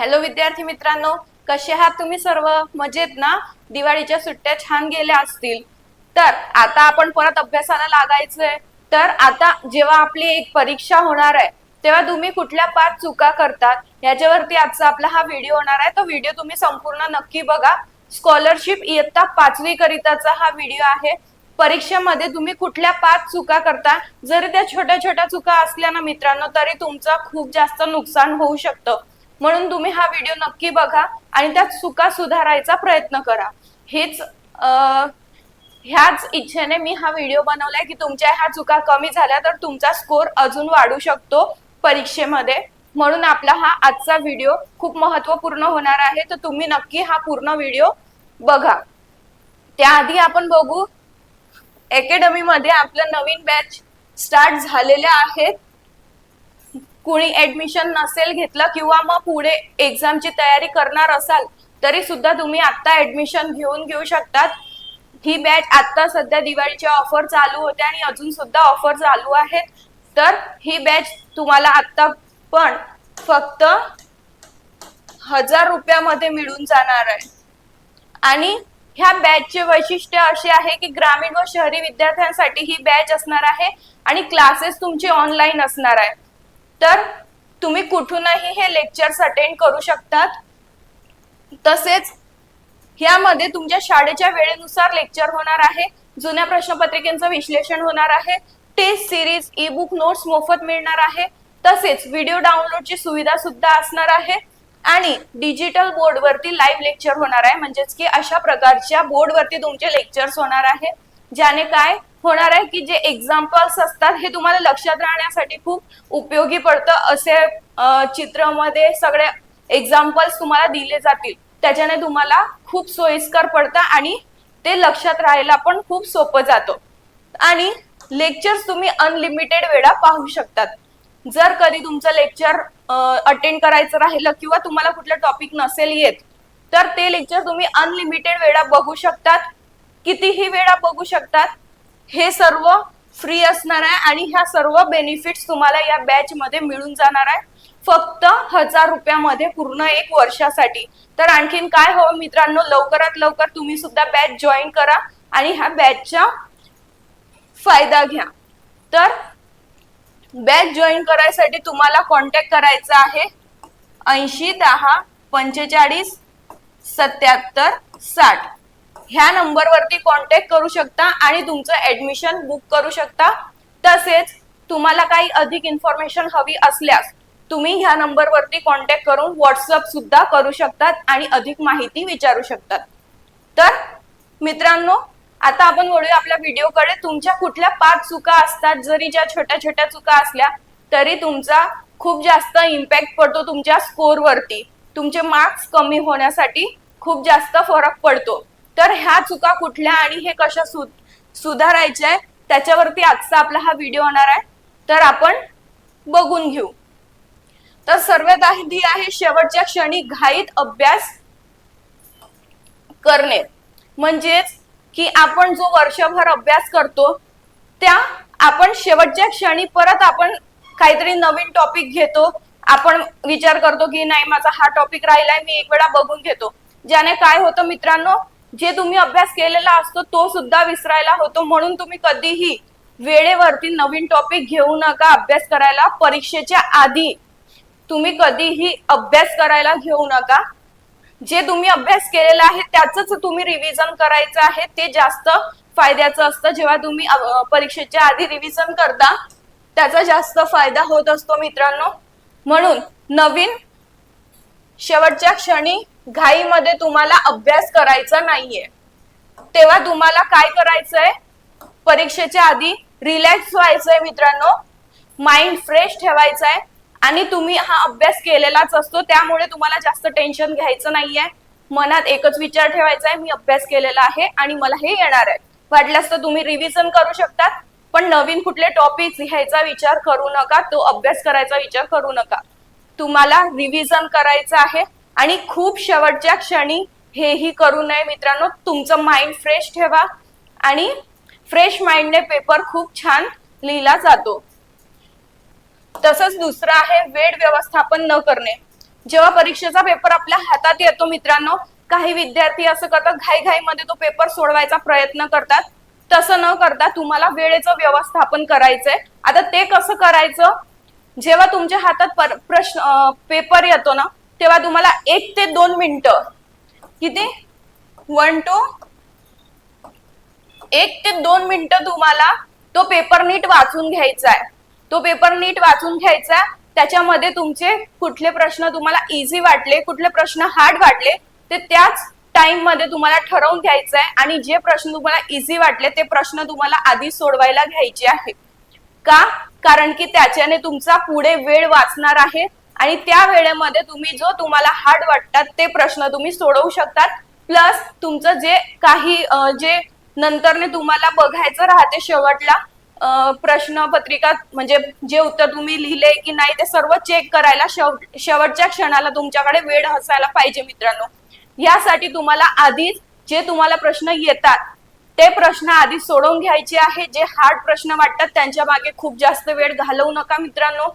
Hello विद्यार्थी मित्रांनो. कसे आहात तुम्ही सर्व? मजेत ना? दिवाळीच्या सुट्ट्या छान गेल्या असतील. तर आता आपण परत अभ्यासाला लागायचंय. तर आता जेव्हा आपली एक परीक्षा होणार आहे तेव्हा तुम्ही कुठल्या पाच चुका करतात? याच्यावरती आजचा आपला हा व्हिडिओ होणार आहे. तो व्हिडिओ तुम्ही संपूर्ण नक्की बघा. स्कॉलरशिप इयत्ता पाचवी करिताचा हा व्हिडिओ आहे. परीक्षेमध्ये तुम्ही कुठल्या पाच चुका करता? जरी त्या छोट्या छोट्या चुका असल्या ना मित्रांनो तरी तुमचं खूप जास्त नुकसान होऊ शकतं. म्हणून तुम्ही हा व्हिडिओ नक्की बघा आणि त्या चुका सुधारायचा प्रयत्न करा. हेच अं, ह्याच इच्छेने मी हा व्हिडिओ बनवलाय की तुमच्या ह्या चुका कमी झाल्या तर तुमचा स्कोर अजून वाढू शकतो परीक्षेमध्ये. म्हणून आपला हा आजचा व्हिडिओ खूप महत्त्वपूर्ण होणार आहे. तर तुम्ही नक्की हा पूर्ण व्हिडिओ बघा. त्याआधी आपण बघू अकॅडमीमध्ये आपलं नवीन बॅच स्टार्ट झालेल्या आहेत. कुणी ऍडमिशन नसेल घेतलं किंवा मग पुढे एक्झामची तयारी करणार असाल तरी सुद्धा तुम्ही आता ऍडमिशन घेऊन घेऊ शकतात. ही बॅच आता सध्या दिवाळीच्या ऑफर चालू होत्या आणि अजून सुद्धा ऑफर चालू आहेत. तर ही बॅच तुम्हाला आता पण फक्त हजार रुपयामध्ये मिळून जाणार आहे. आणि ह्या बॅचचे वैशिष्ट्य असे आहे की ग्रामीण व शहरी विद्यार्थ्यांसाठी ही बॅच असणार आहे आणि क्लासेस तुमचे ऑनलाईन असणार आहे. तर तुम्ही कुठूनही हे लेक्चर्स अटेंड करू शकतात. तसेच ह्यामध्ये तुमच्या शाळेच्या वेळेनुसार लेक्चर होणार आहे जुन्या प्रश्नपत्रिकेचं विश्लेषण होणार आहे test series e book notes मोफत मिळणार आहे तसेच व्हिडिओ डाउनलोडची सुविधा सुद्धा असणार आहे आणि डिजिटल बोर्डवरती लाईव्ह लेक्चर होणार आहे म्हणजेच की अशा प्रकारच्या बोर्डवरती तुमचे लेक्चर्स होणार आहे ज्याने काय होणार आहे की जे एक्झाम्पल्स असतात हे तुम्हाला लक्षात राहण्यासाठी खूप उपयोगी पडतं. असे अं, चित्रामध्ये सगळे एक्झाम्पल्स तुम्हाला दिले जातील. त्याच्याने तुम्हाला खूप सोयीस्कर पडतं आणि ते लक्षात राहायला पण खूप सोपं जातं. आणि लेक्चर्स तुम्ही अनलिमिटेड वेळा पाहू शकतात. जर कधी तुमचं लेक्चर अटेंड करायचं राहिलं किंवा तुम्हाला कुठलं टॉपिक नसेल येत तर ते लेक्चर तुम्ही अनलिमिटेड वेळा बघू शकतात. कितीही वेळा बघू शकतात. हे सर्व फ्री असणार आहे आणि ह्या सर्व बेनिफिट्स तुम्हाला या बॅच मध्ये मिळून जाणार आहे. फक्त हजार रुपयामध्ये पूर्ण एक वर्षासाठी. तर आणखीन काय हवं मित्रांनो? लवकरात लवकर तुम्ही सुद्धा बॅच जॉईन करा आणि ह्या बॅचचा फायदा घ्या. तर बॅच जॉईन करायसाठी तुम्हाला कॉन्टॅक्ट करायचा आहे ऐंशी दहा पंचेचाळीस सत्याहत्तर साठ. ह्या नंबरवरती कॉन्टॅक्ट करू शकता आणि तुमचं ऍडमिशन बुक करू शकता. तसेच तुम्हाला काही अधिक इन्फॉर्मेशन हवी असल्यास तुम्ही ह्या नंबरवरती कॉन्टॅक्ट करून व्हॉट्सअप सुद्धा करू शकतात आणि अधिक माहिती विचारू शकतात. तर मित्रांनो आता आपण वळूया आपल्या व्हिडिओकडे. तुमच्या कुठल्या पाच चुका असतात? जरी ज्या छोट्या छोट्या चुका असल्या तरी तुमचा खूप जास्त इम्पॅक्ट पडतो तुमच्या स्कोरवरती तुमचे मार्क्स कमी होण्यासाठी खूप जास्त फरक पडतो. तर ह्या चुका कुठल्या आणि हे कशा सु सुधारायच्या आहे त्याच्यावरती आजचा आपला हा व्हिडिओ होणार आहे. तर आपण बघून घेऊ. तर सर्वात आधी आहे शेवटच्या क्षणी घाईत अभ्यास करणे. म्हणजेच की आपण जो वर्षभर अभ्यास करतो त्या आपण शेवटच्या क्षणी परत आपण काहीतरी नवीन टॉपिक घेतो. आपण विचार करतो की नाही माझा हा टॉपिक राहिलाय मी एक वेळा बघून घेतो. ज्याने काय होतं मित्रांनो जे तुम्ही अभ्यास केलेला असतो तो सुद्धा विसरायला होतो. म्हणून तुम्ही कधीही वेळेवरती नवीन टॉपिक घेऊ नका अभ्यास करायला. परीक्षेच्या आधी तुम्ही कधीही अभ्यास करायला घेऊ नका. जे तुम्ही अभ्यास केलेला आहे त्याच तुम्ही रिव्हिजन करायचं आहे. ते जास्त फायद्याचं असतं. जेव्हा तुम्ही परीक्षेच्या आधी रिव्हिजन करता त्याचा जास्त फायदा होत असतो मित्रांनो. म्हणून नवीन शेवटच्या क्षणी घाईमध्ये तुम्हाला अभ्यास करायचा नाहीये. तेव्हा तुम्हाला काय करायचंय? परीक्षेच्या आधी रिलॅक्स व्हायचंय मित्रांनो. माइंड फ्रेश ठेवायचा आहे आणि तुम्ही हा अभ्यास केलेलाच असतो त्यामुळे तुम्हाला जास्त टेन्शन घ्यायचं नाहीये. मनात एकच विचार ठेवायचा आहे मी अभ्यास केलेला आहे आणि मला हे येणार आहे. वाटल्यास तर तुम्ही रिव्हिजन करू शकतात पण नवीन कुठले टॉपिक लिहायचा विचार करू नका तो अभ्यास करायचा विचार करू नका. तुम्हाला रिव्हिजन करायचं आहे आणि खूप शेवटच्या क्षणी हेही करू नये मित्रांनो. तुमचं माइंड फ्रेश ठेवा आणि फ्रेश माइंडने पेपर खूप छान लिहिला जातो. तसंच दुसरं आहे वेळ व्यवस्थापन न करणे. जेव्हा परीक्षेचा पेपर आपल्या हातात येतो मित्रांनो काही विद्यार्थी असं करतात घाईघाईमध्ये तो पेपर सोडवायचा प्रयत्न करतात. तसं न करता तुम्हाला वेळेचं व्यवस्थापन करायचंय. आता ते कसं करायचं? जेव्हा तुमच्या हातात प्रश्न पेपर येतो ना तेव्हा तुम्हाला एक ते दोन मिनिटं. किती? वन टू एक ते दोन मिनिटं तुम्हाला तो पेपर नीट वाचून घ्यायचा आहे. तो पेपर नीट वाचून घ्यायचा आहे. त्याच्यामध्ये तुमचे कुठले प्रश्न तुम्हाला इझी वाटले कुठले प्रश्न हार्ड वाटले ते त्याच टाइममध्ये तुम्हाला ठरवून घ्यायचं आहे. आणि जे प्रश्न तुम्हाला इझी वाटले ते प्रश्न तुम्हाला आधी सोडवायला घ्यायचे आहे का? कारण की त्याच्याने तुमचा पुढे वेळ वाचणार आहे. आणि त्या वेळेमध्ये तुम्ही जो तुम्हाला हार्ड वाटतात ते प्रश्न तुम्ही सोडवू शकतात. प्लस तुमचं जे काही जे नंतरने तुम्हाला बघायचं राहते शेवटला प्रश्नपत्रिका म्हणजे जे उत्तर तुम्ही लिहिले की नाही ते सर्व चेक करायला शेवटच्या क्षणाला तुमच्याकडे वेळ असायला पाहिजे मित्रांनो. यासाठी तुम्हाला आधीच जे तुम्हाला प्रश्न येतात ते प्रश्न आधी सोडवून घ्यायचे आहे. जे हार्ड प्रश्न वाटतात त्यांच्या मागे खूप जास्त वेळ घालवू नका मित्रांनो.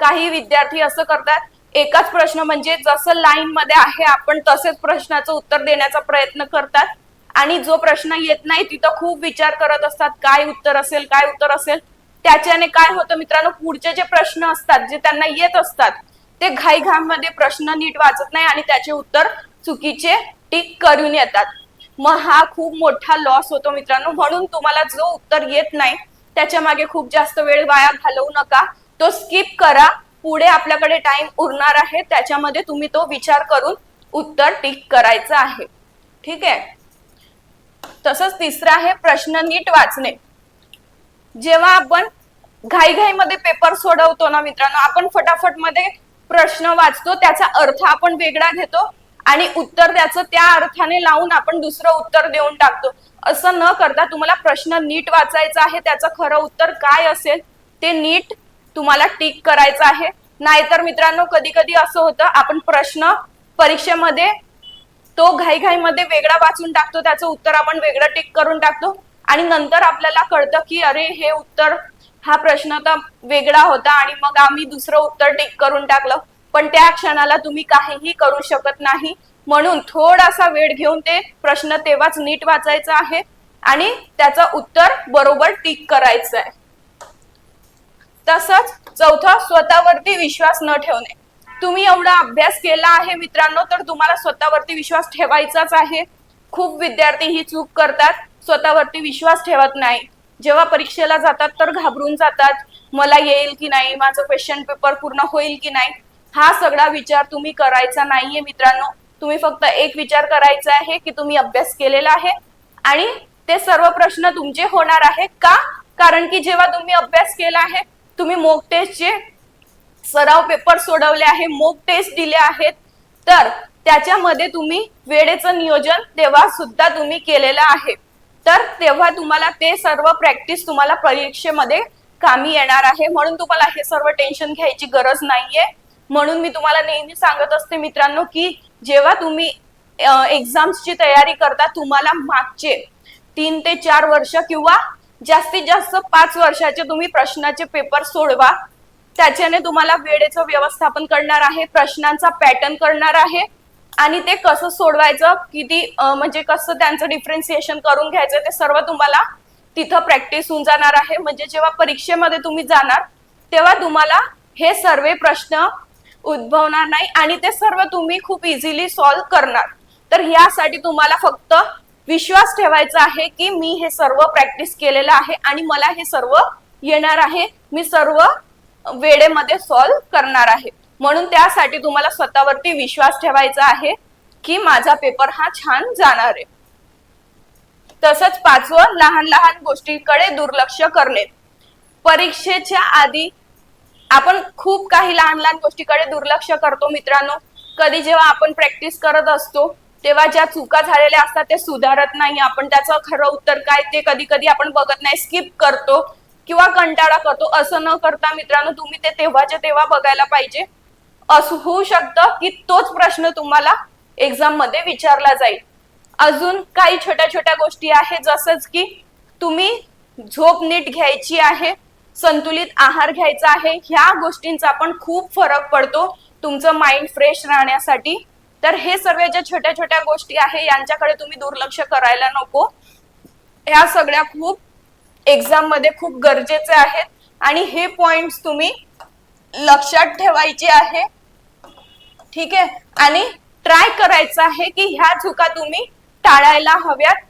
काही विद्यार्थी असं करतात एकाच प्रश्न म्हणजे जसं लाईन मध्ये आहे आपण तसेच प्रश्नाचं उत्तर देण्याचा प्रयत्न करतात आणि जो प्रश्न येत नाही तिथं खूप विचार करत असतात काय उत्तर असेल काय उत्तर असेल त्याच्याने काय होतं मित्रांनो पुढचे जे प्रश्न असतात जे त्यांना येत असतात ते घाईघाईमध्ये प्रश्न नीट वाचत नाही आणि त्याचे उत्तर चुकीचे टिक करून येतात. मग हा खूप मोठा लॉस होतो मित्रांनो. म्हणून तुम्हाला जो उत्तर येत नाही त्याच्यामागे खूप जास्त वेळ वाया घालवू नका. तो स्किप करा. पुढे आपल्याकडे टाइम उरणार आहे. त्याच्यामध्ये तुम्ही तो विचार करून उत्तर टिक करायचं आहे. ठीक आहे? तसंच तिसरं आहे प्रश्न नीट वाचणे. जेव्हा आपण घाईघाईमध्ये पेपर सोडवतो ना मित्रांनो आपण फटाफटमध्ये प्रश्न वाचतो त्याचा अर्थ आपण वेगळा घेतो आणि उत्तर त्याचं त्या अर्थाने लावून आपण दुसरं उत्तर देऊन टाकतो. असं न करता तुम्हाला प्रश्न नीट वाचायचा आहे त्याचं खरं उत्तर काय असेल ते नीट तुम्हाला टिक करायचं आहे. नाहीतर मित्रांनो कधी कधी असं होतं आपण प्रश्न परीक्षेमध्ये तो घाईघाईमध्ये वेगळा वाचून टाकतो त्याचं उत्तर आपण वेगळं टिक करून टाकतो. आणि नंतर आपल्याला कळतं की अरे हे उत्तर हा प्रश्न तर वेगळा होता आणि मग आम्ही दुसरं उत्तर टिक करून टाकलं. पण त्या क्षणाला तुम्ही काहीही करू शकत नाही. म्हणून थोडासा वेळ घेऊन ते प्रश्न तेव्हाच नीट वाचायचा आहे आणि त्याचं उत्तर बरोबर टिक करायचं आहे तसंच चौथा स्वतःवरती विश्वास न ठेवणे. तुम्ही एवढा अभ्यास केला आहे मित्रांनो तर तुम्हाला स्वतःवरती विश्वास ठेवायचाच आहे. खूप विद्यार्थी ही चूक करतात स्वतःवरती विश्वास ठेवत नाही. जेव्हा परीक्षेला जातात तर घाबरून जातात. मला येईल की नाही? माझं क्वेश्चन पेपर पूर्ण होईल की नाही? हा सगळा विचार तुम्ही करायचा नाहीये मित्रांनो. तुम्ही फक्त एक विचार करायचा आहे की तुम्ही अभ्यास केलेला आहे आणि ते सर्व प्रश्न तुमचे होणार आहे. का? कारण की जेव्हा तुम्ही अभ्यास केला आहे तुम्ही मोक टेस्टचे सराव पेपर सोडवले आहे मोक टेस्ट दिले आहेत. तर त्याच्यामध्ये तुम्ही वेळेचं नियोजन तेव्हा सुद्धा तुम्ही केलेलं आहे. तर तेव्हा तुम्हाला ते सर्व प्रॅक्टिस तुम्हाला परीक्षेमध्ये कामी येणार आहे. म्हणून तुम्हाला हे सर्व टेन्शन घ्यायची गरज नाहीये. म्हणून मी तुम्हाला नेहमी सांगत असते मित्रांनो की जेव्हा तुम्ही एक्झाम्सची तयारी करता तुम्हाला मागचे तीन ते चार वर्ष किंवा जास्तीत जास्त पाच वर्षाचे तुम्ही प्रश्नाचे पेपर सोडवा. त्याच्याने तुम्हाला वेळेचं व्यवस्थापन करणार आहे प्रश्नांचा पॅटर्न करणार आहे आणि ते कसं सोडवायचं किती म्हणजे कसं त्यांचं डिफरन्सिएशन करून घ्यायचं ते सर्व तुम्हाला तिथं प्रॅक्टिस होऊन जाणार आहे. म्हणजे जेव्हा परीक्षेमध्ये तुम्ही जाणार तेव्हा तुम्हाला हे सर्व प्रश्न उद्भवणार नाही आणि ते सर्व तुम्ही खूप इझिली सॉल्व्ह करणार. तर ह्यासाठी तुम्हाला फक्त विश्वास ठेवायचा आहे की मी हे सर्व प्रॅक्टिस केलेलं आहे आणि मला हे सर्व येणार आहे. मी सर्व वेळेमध्ये सॉल्व्ह करणार आहे. म्हणून त्यासाठी तुम्हाला स्वतःवरती विश्वास ठेवायचा आहे की माझा पेपर हा छान जाणार आहे. तसंच पाचवं लहान लहान गोष्टीकडे दुर्लक्ष करणे. परीक्षेच्या आधी आपण खूप काही लहान लहान गोष्टीकडे दुर्लक्ष करतो मित्रांनो. कधी जेव्हा आपण प्रॅक्टिस करत असतो तेव्हा ज्या चुका झालेल्या असतात ते सुधारत नाही. आपण त्याचं खरं उत्तर काय ते कधी कधी आपण बघत नाही. स्किप करतो किंवा कंटाळा करतो. असं न करता मित्रांनो तुम्ही ते तेव्हाच्या तेव्हा बघायला पाहिजे. असं होऊ शकतं की तोच प्रश्न तुम्हाला एक्झाममध्ये विचारला जाईल. अजून काही छोट्या छोट्या गोष्टी आहेत. जसंच की तुम्ही झोप नीट घ्यायची आहे संतुलित आहार घ्यायचा आहे. ह्या गोष्टींचा पण खूप फरक पडतो. तुमचं माइंड फ्रेश राहण्यासाठी. तर हे सर्व ज्या छोट्या छोट्या गोष्टी आहे यांच्याकडे तुम्ही दुर्लक्ष करायला नको. ह्या सगळ्या खूप एक्झाममध्ये खूप गरजेचे आहेत. आणि हे पॉइंट तुम्ही लक्षात ठेवायचे आहे. ठीक आहे? आणि ट्राय करायचं आहे की ह्या चुका तुम्ही टाळायला हव्यात.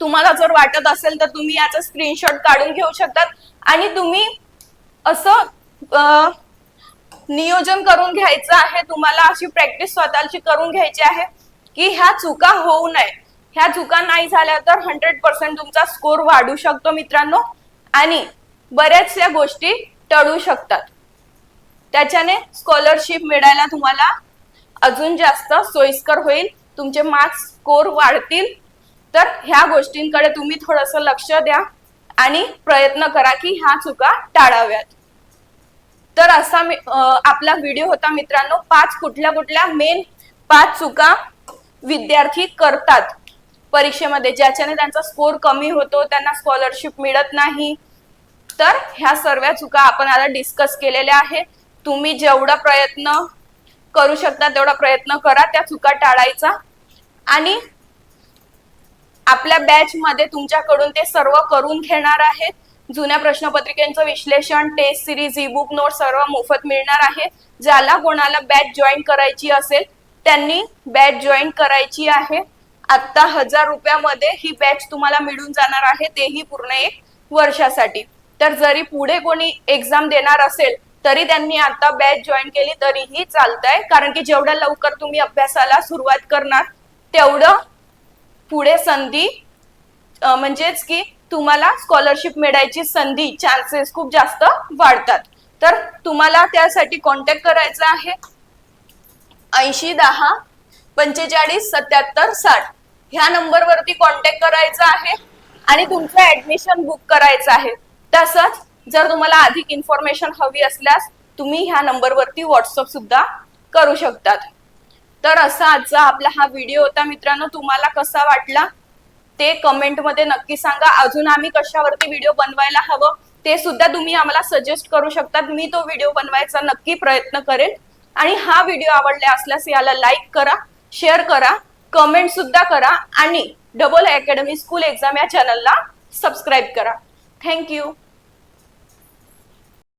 तुम्हाला जर वाटत असेल तर तुम्ही याचा स्क्रीनशॉट काढून घेऊ शकतात. आणि तुम्ही असं नियोजन करून घ्यायचं आहे. तुम्हाला अशी प्रॅक्टिस स्वतःची करून घ्यायची आहे की ह्या चुका होऊ नये. ह्या चुका नाही झाल्या तर हंड्रेड पर्सेंट तुमचा स्कोर वाढू शकतो मित्रांनो आणि बऱ्याचशा गोष्टी टळू शकतात. त्याच्याने स्कॉलरशिप मिळायला तुम्हाला अजून जास्त सोयीस्कर होईल. तुमचे मार्क्स स्कोर वाढतील. तर ह्या गोष्टींकडे तुम्ही थोडंसं लक्ष द्या आणि प्रयत्न करा की ह्या चुका टाळाव्यात. तर असा आपला व्हिडिओ होता मित्रांनो. पाच कुठल्या कुठल्या मेन पाच चुका विद्यार्थी करतात. परीक्षेमध्ये ज्याच्याने त्यांचा स्कोर कमी होतो त्यांना स्कॉलरशिप मिळत नाही. तर ह्या सर्व चुका आपण आता डिस्कस केलेल्या आहे तुम्ही जेवढा प्रयत्न करू शकता तेवढा प्रयत्न करा. त्या चुका टाळायचा. आणि आपल्या बॅच मध्ये तुमच्याकडून ते सर्व करून घेणार आहेत. जुन्या प्रश्नपत्रिकेचं विश्लेषण test series e book note सर्व मोफत मिळणार आहे. ज्याला कोणाला बॅच जॉईन करायची असेल त्यांनी बॅच जॉईन करायची आहे. आत्ता हजार रुपयामध्ये ही बॅच तुम्हाला मिळून जाणार आहे. तेही पूर्ण एक वर्षासाठी. तर जरी पुढे कोणी एक्झाम देणार असेल तरी त्यांनी आता बॅच जॉईन केली तरीही चालतंय. कारण की जेवढ्या लवकर तुम्ही अभ्यासाला सुरुवात करणार तेवढं पुढे संधी म्हणजेच की तुम्हाला स्कॉलरशिप मिळायची संधी चान्सेस खूप जास्त वाढतात. तर तुम्हाला त्यासाठी कॉन्टॅक्ट करायचा आहे. ऐंशी दहा पंचेचाळीस सत्याहत्तर साठ. ह्या नंबरवरती कॉन्टॅक्ट करायचा आहे आणि तुमचं ऍडमिशन बुक करायचं आहे. तसंच जर तुम्हाला अधिक इन्फॉर्मेशन हवी असल्यास तुम्ही ह्या नंबरवरती व्हॉट्सअप सुद्धा करू शकतात. तर असा आजचा आपला हा व्हिडिओ होता मित्रांनो. तुम्हाला कसा वाटला? ते कमेंटमध्ये नक्की सांगा. अजून आम्ही कशावरती व्हिडिओ बनवायला हवं ते सुद्धा तुम्ही आम्हाला सजेस्ट करू शकतात मी तो व्हिडिओ बनवायचा नक्की प्रयत्न करेन आणि हा व्हिडिओ आवडला असल्यास याला लाईक करा शेअर करा कमेंट सुद्धा करा आणि डबल अकॅडमी स्कूल एक्झाम या चॅनलला सबस्क्राईब करा. थँक्यू